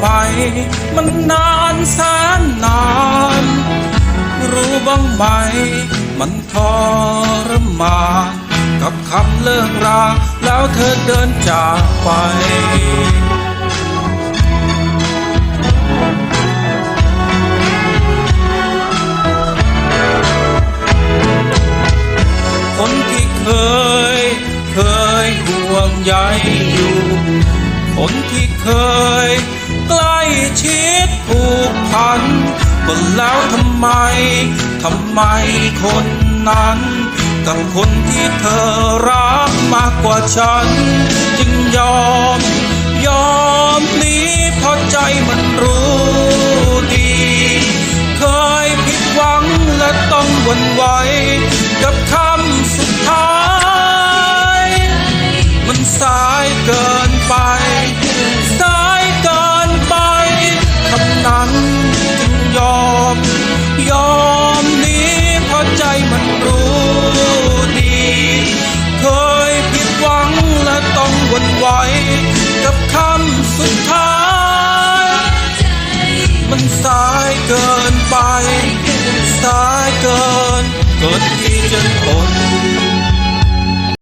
ไหมมันนานแสนนาน รู้บ้างไหม มันทรมานกับคำเลิกรา แล้วเธอเดินจากไปคนที่เคย เคยห่วงใยอยู่ คนที่เคย ก็แล้วทำไม ทำไมคนนั้น กับคนที่เธอรักมากกว่าฉัน จึงยอม ยอมนี้เพราะใจมันรู้ดี เคยผิดหวังและต้องวนไหวกับคำสุดท้าย มันสายเกิน Golden